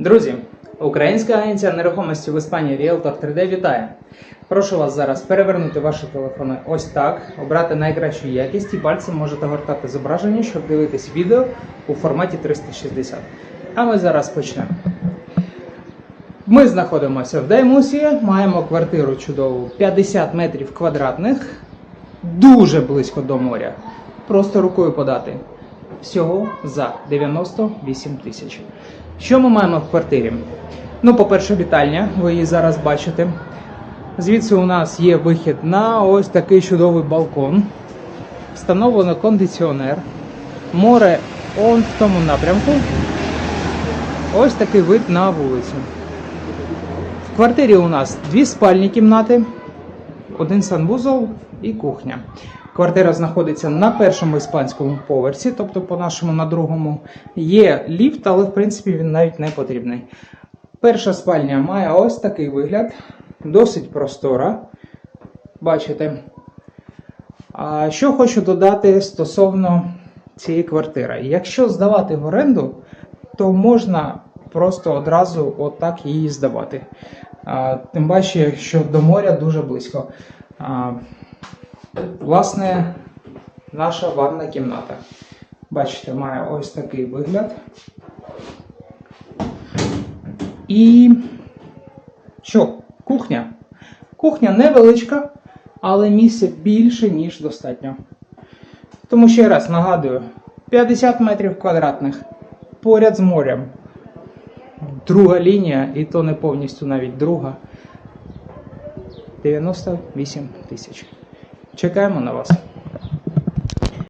Друзі, Українська агенція нерухомості в Іспанії Realtor 3D вітає. Прошу вас зараз перевернути ваші телефони ось так, обрати найкращу якість і пальцем можете гортати зображення, щоб дивитись відео у форматі 360. А ми зараз почнемо. Ми знаходимося в Даймусі, маємо квартиру чудову 50 метрів квадратних, дуже близько до моря. Просто рукою подати. Всього за 98 тисяч. Що ми маємо в квартирі? Ну, по-перше, вітальня, ви її зараз бачите. Звідси у нас є вихід на ось такий чудовий балкон. Встановлено кондиціонер. Море он в тому напрямку. Ось такий вид на вулицю. В квартирі у нас дві спальні кімнати, один санвузол і кухня. Квартира знаходиться на першому іспанському поверсі, тобто по нашому на другому. Є ліфт, але в принципі він навіть не потрібний. Перша спальня має ось такий вигляд, досить простора. Бачите. А що хочу додати стосовно цієї квартири. Якщо здавати в оренду, то можна просто одразу отак її здавати. А, Тим паче, що до моря дуже близько. А, Власне, наша ванна кімната. Бачите, має ось такий вигляд. І що? Кухня. Кухня невеличка, але місця більше, ніж достатньо. Тому ще раз нагадую: 50 метрів квадратних поряд з морем. Друга лінія, і то не повністю навіть друга. 98 тисяч. Чекаємо на вас.